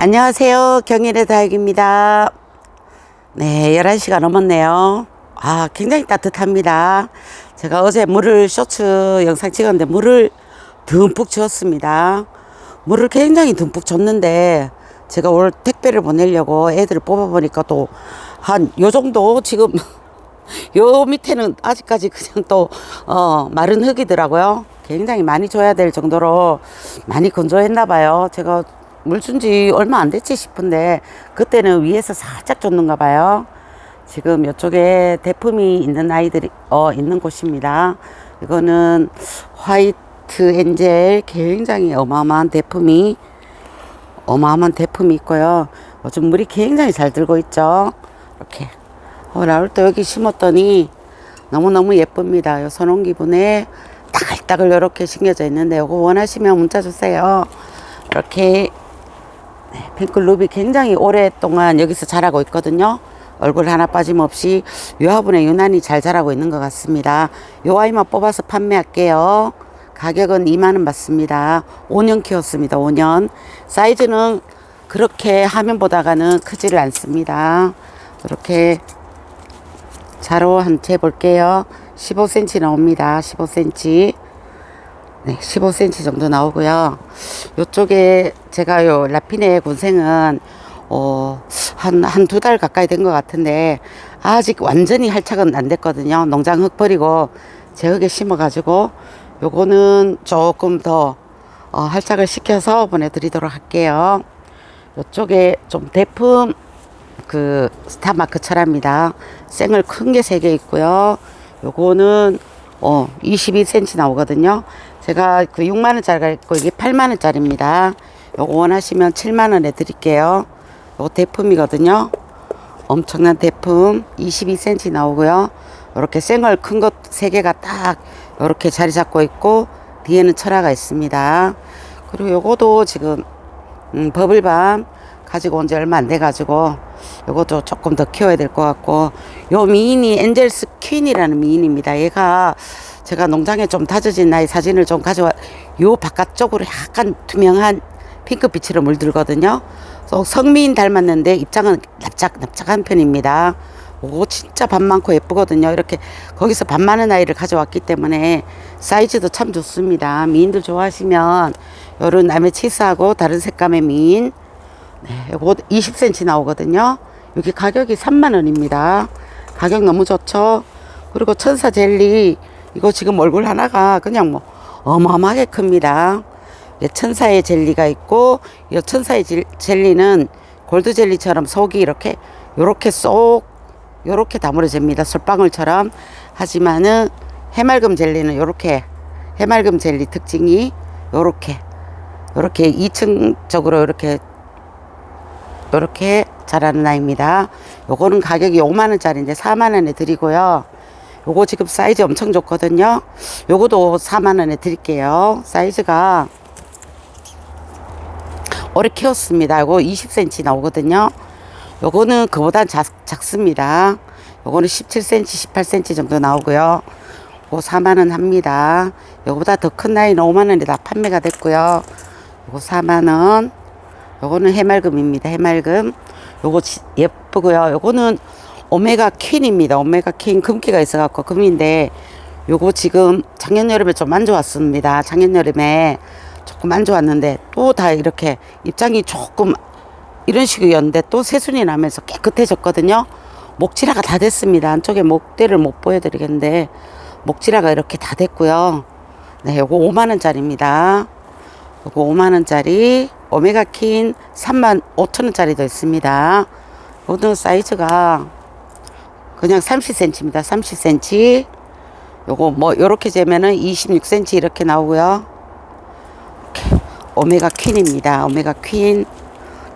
안녕하세요. 경일의 다육입니다. 네, 11시가 넘었네요. 아, 굉장히 따뜻합니다. 제가 어제 물을 쇼츠 영상 찍었는데 물을 듬뿍 주었습니다. 물을 굉장히 듬뿍 줬는데 제가 오늘 택배를 보내려고 애들을 뽑아보니까 또 한 요 정도 지금 요 밑에는 아직까지 그냥 또, 어, 마른 흙이더라고요. 굉장히 많이 줘야 될 정도로 많이 건조했나 봐요. 제가 물 준 지 얼마 안 됐지 싶은데, 그때는 위에서 살짝 줬는가 봐요. 지금 이쪽에 대품이 있는 아이들이, 어, 있는 곳입니다. 이거는 화이트 엔젤 굉장히 어마어마한 대품이, 어마어마한 대품이 있고요. 요즘 물이 굉장히 잘 들고 있죠. 이렇게. 어, 때 여기 심었더니 너무너무 예쁩니다. 요 선홍 기분에 따글따글 이렇게 심겨져 있는데 요거 원하시면 문자 주세요. 이렇게 네, 핑클루비 굉장히 오랫동안 여기서 자라고 있거든요. 얼굴 하나 빠짐없이 요 화분에 유난히 잘 자라고 있는 것 같습니다. 요 아이만 뽑아서 판매할게요. 가격은 2만원 받습니다. 5년 키웠습니다. 5년. 사이즈는 그렇게 화면 보다가는 크지를 않습니다. 이렇게 자로 한 채 볼게요. 15cm 나옵니다. 15cm. 네, 15cm 정도 나오고요. 요쪽에 제가 요 라피네 군생은 어, 한, 한 두 달 가까이 된 것 같은데, 아직 완전히 할착은 안 됐거든요. 농장 흙 버리고, 제 흙에 심어가지고, 요거는 조금 더, 어, 할착을 시켜서 보내드리도록 할게요. 요쪽에 좀 대품, 그, 스타마크 철합니다. 생을 큰 게 세 개 있고요. 요거는, 어, 22cm 나오거든요. 제가 그 6만원짜리가 있고, 이게 8만원짜리입니다. 요거 원하시면 7만원에 드릴게요. 요거 대품이거든요. 엄청난 대품 22cm 나오고요. 이렇게 생얼 큰 것 세 개가 딱 이렇게 자리 잡고 있고 뒤에는 철화가 있습니다. 그리고 요거도 지금 음, 버블밤 가지고 온 지 얼마 안 돼 가지고 요것도 조금 더 키워야 될 것 같고 요 미인이 엔젤스 퀸이라는 미인입니다. 얘가 제가 농장에 좀 다져진 나이 사진을 좀 가져와 요 바깥쪽으로 약간 투명한 핑크빛으로 물들거든요. 또 성미인 닮았는데 입장은 납작 납작한 편입니다. 오 진짜 밥 많고 예쁘거든요. 이렇게 거기서 밥 많은 아이를 가져왔기 때문에 사이즈도 참 좋습니다. 미인들 좋아하시면 요런 아메치스하고 다른 색감의 미인 네, 요거 20cm 나오거든요. 여기 가격이 3만 원입니다. 가격 너무 좋죠. 그리고 천사 젤리 이거 지금 얼굴 하나가 그냥 뭐 어마어마하게 큽니다. 예, 천사의 젤리가 있고 이 천사의 젤- 젤리는 골드 젤리처럼 속이 이렇게 요렇게 쏙 요렇게 다물어집니다. 솔방울처럼 하지만은 해맑음 젤리는 요렇게 해맑음 젤리 특징이 요렇게 요렇게 2층적으로 요렇게 요렇게 자라는 아이입니다. 요거는 가격이 5만 원짜리인데 4만 원에 드리고요. 요거 지금 사이즈 엄청 좋거든요. 요거도 4만 원에 드릴게요. 사이즈가 오래 키웠습니다. 요거 20cm 나오거든요. 요거는 그보다 작, 작습니다. 요거는 17cm, 18cm 정도 나오고요. 요거 4만원 합니다. 요거보다 더큰 나이는 5만원에 다 판매가 됐고요. 요거 4만원. 요거는 해맑음입니다. 해맑음. 요거 지- 예쁘고요. 요거는 오메가 퀸입니다. 오메가 퀸 금기가 있어갖고 금인데 요거 지금 작년 여름에 좀 안 좋았습니다. 작년 여름에 조금 안 좋았는데 또 다 이렇게 입장이 조금 이런 식이었는데 또 새순이 나면서 깨끗해졌거든요. 목지라가 다 됐습니다. 안쪽에 목대를 못 보여드리겠는데 목지라가 이렇게 다 됐고요. 네, 요거 5만 원짜리입니다. 요거 5만 원짜리 오메가 킨 3만 5천 원짜리도 있습니다. 모든 사이즈가 그냥 30cm입니다. 30cm. 요거 뭐 요렇게 재면은 26cm 이렇게 나오고요. 오메가 퀸입니다. 오메가 퀸.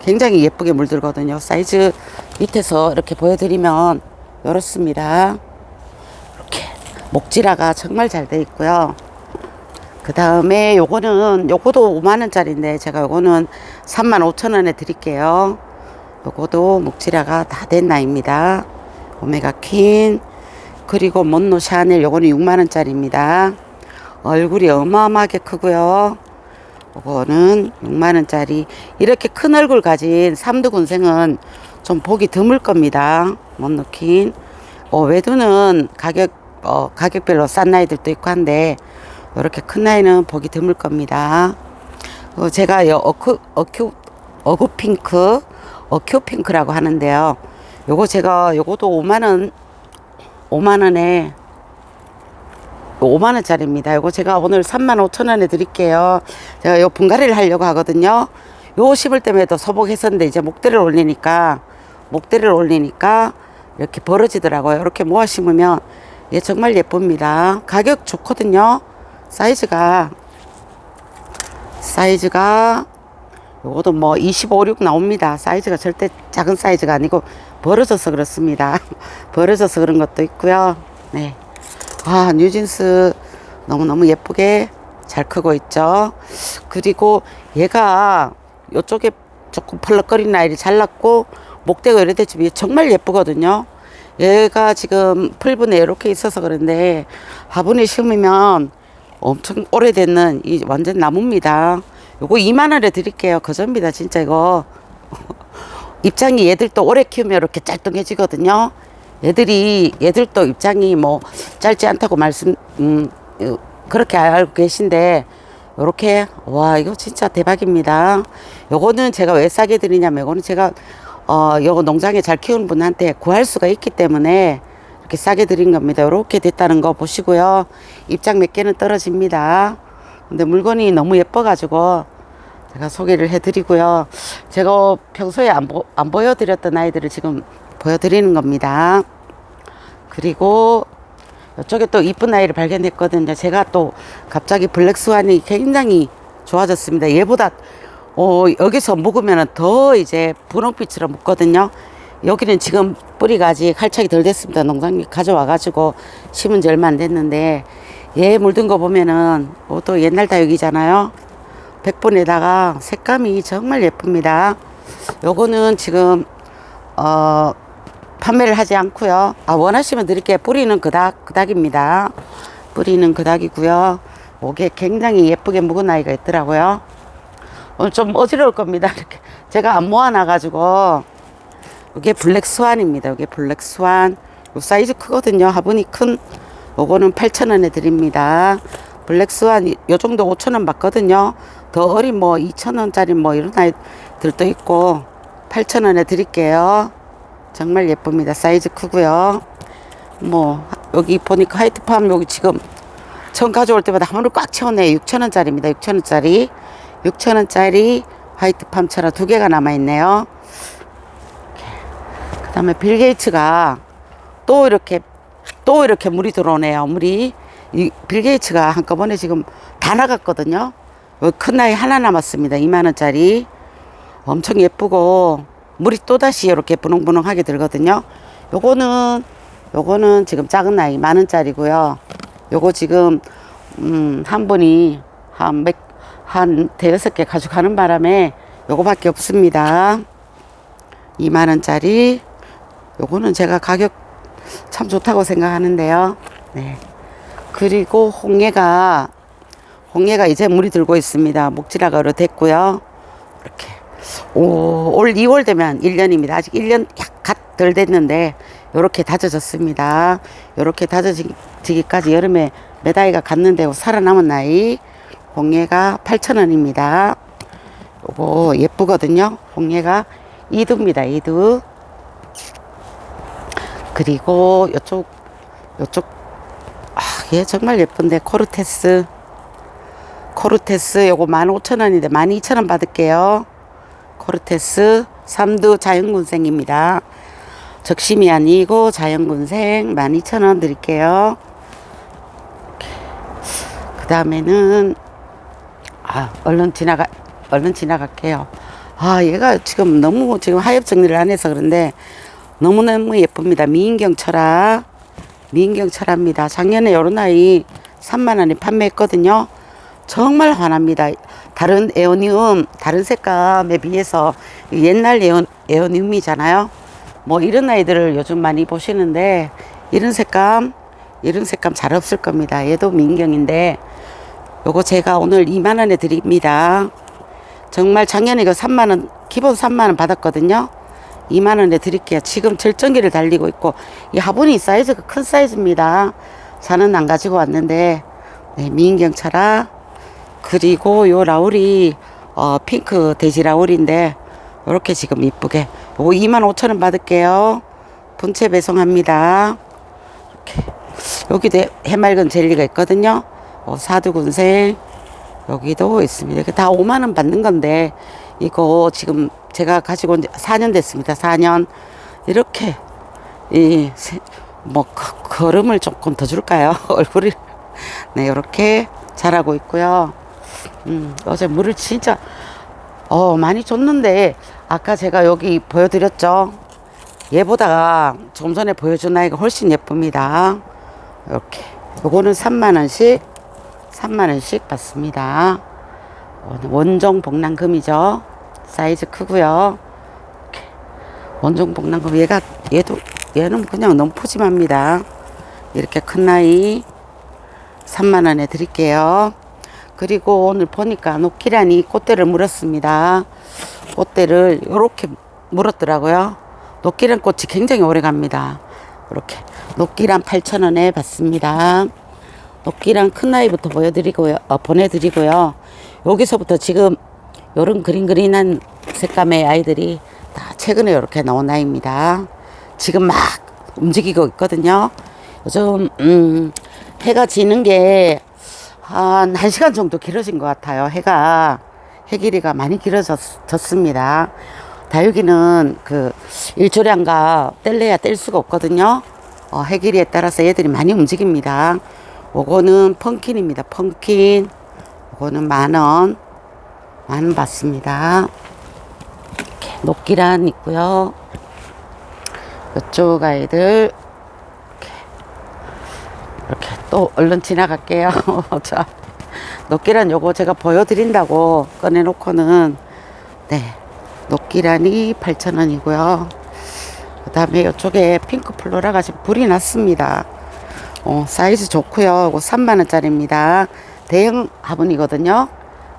굉장히 예쁘게 물들거든요. 사이즈 밑에서 이렇게 보여드리면 이렇습니다. 이렇게 목지라가 정말 잘 돼 있고요. 그 다음에 요거는 요거도 5만 원짜리인데 제가 요거는 3만 5천 원에 드릴게요. 요거도 목지라가 다 된 나입니다. 오메가 퀸 그리고 몬노 샤넬 요거는 6만 원짜리입니다. 얼굴이 어마어마하게 크고요. 요거는 6만원짜리. 이렇게 큰 얼굴 가진 삼두군생은 좀 보기 드물 겁니다. 못 넣긴. 어, 외두는 가격, 어, 가격별로 싼 나이들도 있고 한데, 이렇게 큰 나이는 보기 드물 겁니다. 어, 제가 요 어큐, 어큐, 어구핑크, 어큐핑크라고 하는데요. 요거 제가, 요거도 5만원, 5만원에 5만 원짜리입니다. 이거 제가 오늘 3만 5천 원에 드릴게요. 제가 요 분갈이를 하려고 하거든요. 요 심을 때문에도 소복했었는데 이제 목대를 올리니까 목대를 올리니까 이렇게 벌어지더라고요. 이렇게 모아 심으면 얘 정말 예쁩니다. 가격 좋거든요. 사이즈가 사이즈가 요것도 뭐 25, 6 나옵니다. 사이즈가 절대 작은 사이즈가 아니고 벌어져서 그렇습니다. 벌어져서 그런 것도 있고요. 네. 아, 뉴진스 너무너무 예쁘게 잘 크고 있죠. 그리고 얘가 요쪽에 조금 펄럭거리는 아이를 잘랐고 목대가 이래됐지만 얘 정말 예쁘거든요. 얘가 지금 풀분에 이렇게 있어서 그런데 화분에 심으면 엄청 오래됐는 이 완전 나무입니다. 요거 2만 원에 드릴게요. 거저입니다. 진짜 이거. 입장이 얘들도 오래 키우면 이렇게 짤뚱해지거든요. 얘들이 얘들도 입장이 뭐 짧지 않다고 말씀 음 어, 그렇게 알고 계신데 요렇게 와 이거 진짜 대박입니다. 요거는 제가 왜 싸게 드리냐면 요거는 제가 어 요거 농장에 잘 키우는 분한테 구할 수가 있기 때문에 이렇게 싸게 드린 겁니다. 요렇게 됐다는 거 보시고요. 입장 몇 개는 떨어집니다. 근데 물건이 너무 예뻐 가지고 제가 소개를 해드리고요. 제가 평소에 안, 보, 안 보여드렸던 아이들을 지금 보여드리는 겁니다. 그리고 이쪽에 또 이쁜 아이를 발견했거든요. 제가 또 갑자기 블랙스완이 굉장히 좋아졌습니다. 얘보다 어, 여기서 묵으면 더 이제 분홍빛으로 묵거든요. 여기는 지금 뿌리가 아직 활착이 덜 됐습니다. 농장에 가져와가지고 심은 지 얼마 안 됐는데 얘 물든 거 보면은 어, 또 옛날 다육이잖아요. 백분에다가 색감이 정말 예쁩니다. 요거는 지금 어 판매를 하지 않고요. 아 원하시면 드릴게요. 뿌리는 그닥 그닥입니다. 뿌리는 그닥이고요. 목에 굉장히 예쁘게 묵은 아이가 있더라고요. 오늘 좀 어지러울 겁니다. 이렇게 제가 안 모아놔 가지고 이게 블랙 스완입니다. 이게 블랙 스완. 요 사이즈 크거든요. 화분이 큰 요거는 8,000원에 드립니다. 블랙 스완 요 정도 5,000원 받거든요. 더 어린 뭐 2,000원짜리 뭐 이런 아이들도 있고 8,000원에 드릴게요. 정말 예쁩니다. 사이즈 크고요. 뭐 여기 보니까 화이트팜 여기 지금 처음 가져올 때마다 한 번을 꽉 채웠네요. 6,000원짜리입니다. 6,000원짜리. 6,000원짜리 화이트팜처럼 두 개가 남아있네요. 그 다음에 빌 게이츠가 또 이렇게 또 이렇게 물이 들어오네요. 물이 이 빌 게이츠가 한꺼번에 지금 다 나갔거든요. 여기 큰 나이 하나 남았습니다. 2만 원짜리 엄청 예쁘고 물이 또 다시 이렇게 분홍분홍하게 들거든요. 요거는 요거는 지금 작은 나이 만 원짜리고요. 요거 지금 음, 한 분이 한 몇, 한 대여섯 개 가져가는 바람에 요거밖에 없습니다. 2만 원짜리. 요거는 제가 가격 참 좋다고 생각하는데요. 네. 그리고 홍해가 홍해가 이제 물이 들고 있습니다. 목지라가 얼어 됐고요. 이렇게 오, 올 2월 되면 1년입니다. 아직 1년 약갓 덜 됐는데 요렇게 다져졌습니다. 요렇게 다져지기까지 여름에 메다이가 갔는데 살아남은 나이 홍해가 8,000원입니다. 요거 예쁘거든요. 홍해가 이두입니다. 이두. 그리고 요쪽 요쪽 아, 얘 정말 예쁜데 코르테스 코르테스 요거 15,000원인데 12,000원 받을게요. 코르테스 삼두 자연군생입니다. 적심이 아니고 자연군생 12,000원 드릴게요. 그 다음에는 아 얼른 지나가 얼른 지나갈게요. 아 얘가 지금 너무 지금 하엽 정리를 안 해서 그런데 너무너무 예쁩니다. 미인경 철학 미인경 철합니다. 작년에 요런 아이 3만 원에 판매했거든요. 정말 환합니다. 다른 에어니움, 다른 색감에 비해서 옛날 에어, 에어니움이잖아요. 뭐 이런 아이들을 요즘 많이 보시는데 이런 색감, 이런 색감 잘 없을 겁니다. 얘도 민경인데 요거 제가 오늘 2만 원에 드립니다. 정말 작년에 이거 3만 원 기본 3만 원 받았거든요. 2만 원에 드릴게요. 지금 절정기를 달리고 있고 이 화분이 사이즈가 큰 사이즈입니다. 저는 안 가지고 왔는데 네, 미인경차라 그리고 요 라울이 어, 핑크 돼지 라울인데 이렇게 지금 이쁘게 요거 2만 5천 원 받을게요. 분체 배송합니다. 이렇게 여기도 해맑은 젤리가 있거든요. 어, 사두군생 여기도 있습니다. 이게 다 5만 원 받는 건데 이거 지금 제가 가지고 온지 4년 됐습니다. 4년 이렇게 이뭐 걸음을 조금 더 줄까요? 얼굴이 네 이렇게 자라고 있고요. 음, 어제 물을 진짜 어 많이 줬는데 아까 제가 여기 보여드렸죠. 얘보다 좀 전에 보여준 아이가 훨씬 예쁩니다. 이렇게 요거는 3만 원씩 3만 원씩 받습니다. 어, 원종 복랑금이죠. 사이즈 크고요. 원종 복랑금 얘가 얘도 얘는 그냥 너무 푸짐합니다. 이렇게 큰 나이 3만 원에 드릴게요. 그리고 오늘 보니까 녹기란이 꽃대를 물었습니다. 꽃대를 이렇게 물었더라고요. 녹기란 꽃이 굉장히 오래 갑니다. 이렇게 녹기란 8,000원에 받습니다. 녹기란 큰 나이부터 보여드리고요, 어, 보내드리고요. 여기서부터 지금 요런 그린 그린한 색감의 아이들이 다 최근에 이렇게 나온 아이입니다. 지금 막 움직이고 있거든요. 요즘 음, 해가 지는 게 한 1시간 정도 길어진 것 같아요. 해가 해 길이가 많이 길어졌습니다. 다육이는 그 일조량과 뗄래야 뗄 수가 없거든요. 어, 해 길이에 따라서 얘들이 많이 움직입니다. 요거는 펑킨입니다. 펑킨. 요거는 만 원. 만원 받습니다. 이렇게 녹기란 있고요. 이쪽 아이들 이렇게 또 얼른 지나갈게요. 자, 녹기란 요거 제가 보여드린다고 꺼내놓고는 네 녹기란이 8,000원이고요. 그 다음에 이쪽에 핑크 플로라가 지금 불이 났습니다. 어, 사이즈 좋고요. 이거 3만원짜리입니다. 대형 화분이거든요.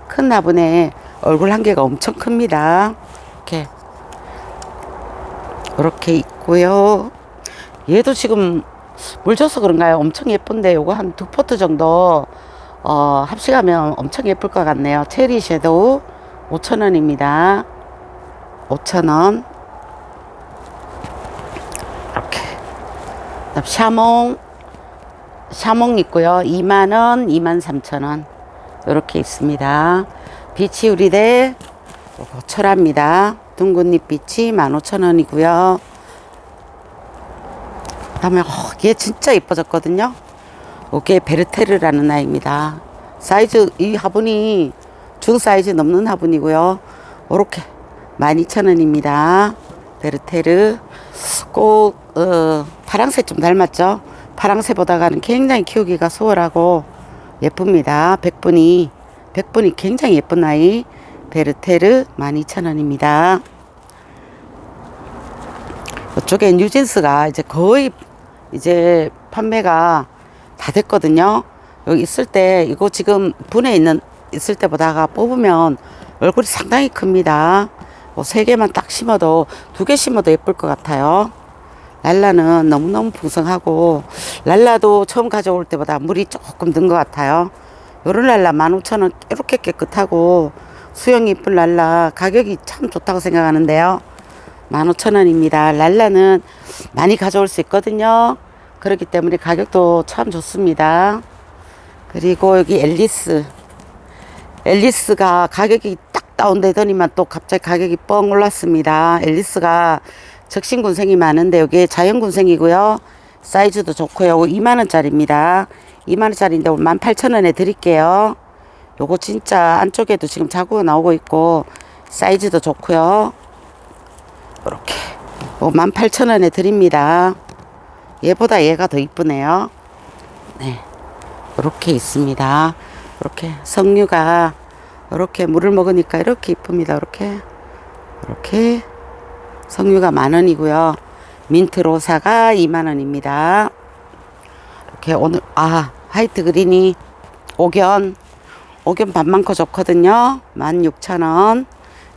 큰 화분에 얼굴 한 개가 엄청 큽니다. 이렇게 이렇게 있고요. 얘도 지금 물 줘서 그런가요? 엄청 예쁜데 요거 한 두 포트 정도 어, 합식하면 엄청 예쁠 것 같네요. 체리 섀도우 5,000원입니다. 5,000원. 이렇게. 샤몽 샤몽 있고요. 2만원, 2만 3천원. 이렇게 있습니다. 비치 우리대, 요거 철합니다. 둥근잎 비치 15,000원이고요. 그 다음에, 어, 얘 진짜 이뻐졌거든요. 이게 베르테르라는 아이입니다. 사이즈, 이 화분이 중 사이즈 넘는 화분이고요. 요렇게 12,000원입니다. 베르테르. 꼭, 어, 파랑색 좀 닮았죠? 파랑새보다가는 굉장히 키우기가 수월하고 예쁩니다. 백분이 백분이 굉장히 예쁜 아이 베르테르 12,000원입니다. 이쪽에 뉴진스가 이제 거의 이제 판매가 다 됐거든요. 여기 있을 때 이거 지금 분에 있는 있을 때보다가 뽑으면 얼굴이 상당히 큽니다. 뭐 세 개만 딱 심어도 두 개 심어도 예쁠 것 같아요. 랄라는 너무너무 풍성하고 랄라도 처음 가져올 때보다 물이 조금 든 것 같아요. 요런 랄라 15,000원 이렇게 깨끗하고 수영이 이쁜 랄라 가격이 참 좋다고 생각하는데요. 15,000원입니다. 랄라는 많이 가져올 수 있거든요. 그렇기 때문에 가격도 참 좋습니다. 그리고 여기 앨리스. 앨리스가 가격이 딱 다운되더니만 또 갑자기 가격이 뻥 올랐습니다. 앨리스가 적신군생이 많은데 여기 자연군생이고요. 사이즈도 좋고요. 2만원짜리입니다. 2만원짜리인데 18,000원에 드릴게요. 요거 진짜 안쪽에도 지금 자구가 나오고 있고 사이즈도 좋고요. 이렇게 18,000원에 드립니다. 얘보다 얘가 더 이쁘네요. 네. 이렇게 있습니다. 이렇게 석류가 이렇게 물을 먹으니까 이렇게 이쁩니다. 이렇게 이렇게 석류가 만 원이고요. 민트 로사가 2만 원입니다. 이렇게 오늘 아 화이트 그린이 옥연 옥연 반 많고 좋거든요. 16,000원.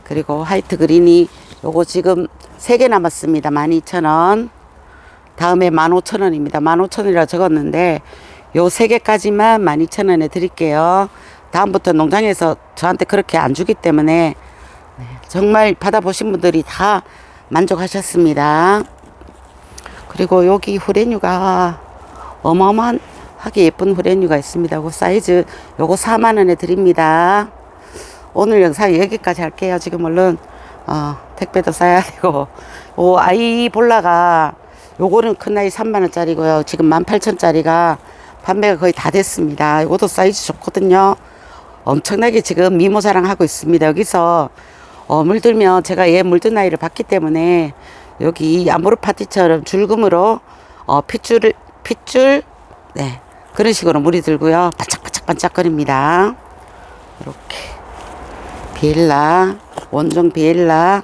그리고 화이트 그린이 요거 지금 3개 남았습니다. 12,000원. 다음에 15,000원입니다. 15,000원이라 적었는데 요 3개까지만 12,000원에 드릴게요. 다음부터 농장에서 저한테 그렇게 안 주기 때문에 네, 정말 받아보신 분들이 다 만족하셨습니다. 그리고 여기 후레뉴가 어마어마하게 예쁜 후레뉴가 있습니다. 그 사이즈 요거 4만 원에 드립니다. 오늘 영상 여기까지 할게요. 지금 얼른 어, 택배도 싸야 되고 오 아이 볼라가 요거는 큰 아이 3만 원짜리고요. 지금 18,000짜리가 판매가 거의 다 됐습니다. 이것도 사이즈 좋거든요. 엄청나게 지금 미모 자랑하고 있습니다. 여기서 어, 물들면 제가 얘 물든 아이를 봤기 때문에 여기 이 아모르 파티처럼 줄금으로 어, 핏줄 핏줄 네 그런 식으로 물이 들고요. 반짝반짝 반짝거립니다. 이렇게 비엘라 원종 비엘라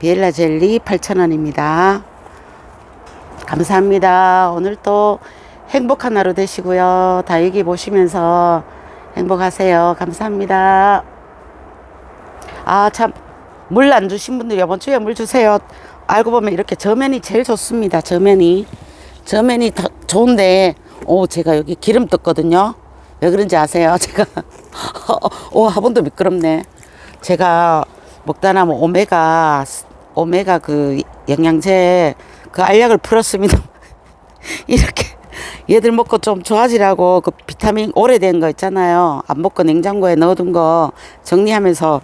비엘라 젤리 8,000원입니다. 감사합니다. 오늘 또 행복한 하루 되시고요. 다육이 보시면서 행복하세요. 감사합니다. 아, 참, 물 안 주신 분들 이번 주에 물 주세요. 알고 보면 이렇게 저면이 제일 좋습니다. 저면이. 저면이 더 좋은데, 오, 제가 여기 기름 떴거든요. 왜 그런지 아세요? 제가, 오, 화분도 미끄럽네. 제가 먹다 남은 오메가, 오메가 그 영양제 그 알약을 풀었습니다. 이렇게 얘들 먹고 좀 좋아지라고 그 비타민 오래된 거 있잖아요. 안 먹고 냉장고에 넣어둔 거 정리하면서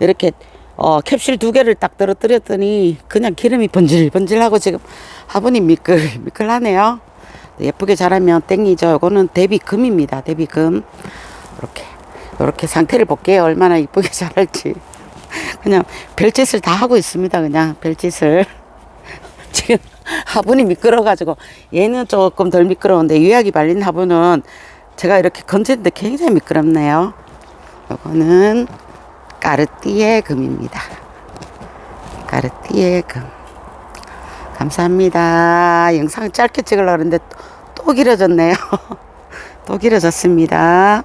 이렇게 어 캡슐 두 개를 딱 떨어뜨렸더니 그냥 기름이 번질번질하고 지금 화분이 미끌 미끌하네요. 예쁘게 자라면 땡이죠. 이거는 데비금입니다. 데비금 이렇게 이렇게 상태를 볼게요. 얼마나 이쁘게 자랄지. 그냥 별짓을 다 하고 있습니다. 그냥 별짓을. 지금 화분이 미끄러가지고 얘는 조금 덜 미끄러운데 유약이 발린 화분은 제가 이렇게 건졌는데 굉장히 미끄럽네요. 이거는 까르띠에 금입니다. 까르띠에 금. 감사합니다. 영상 짧게 찍으려고 했는데 또 길어졌네요. 또 길어졌습니다.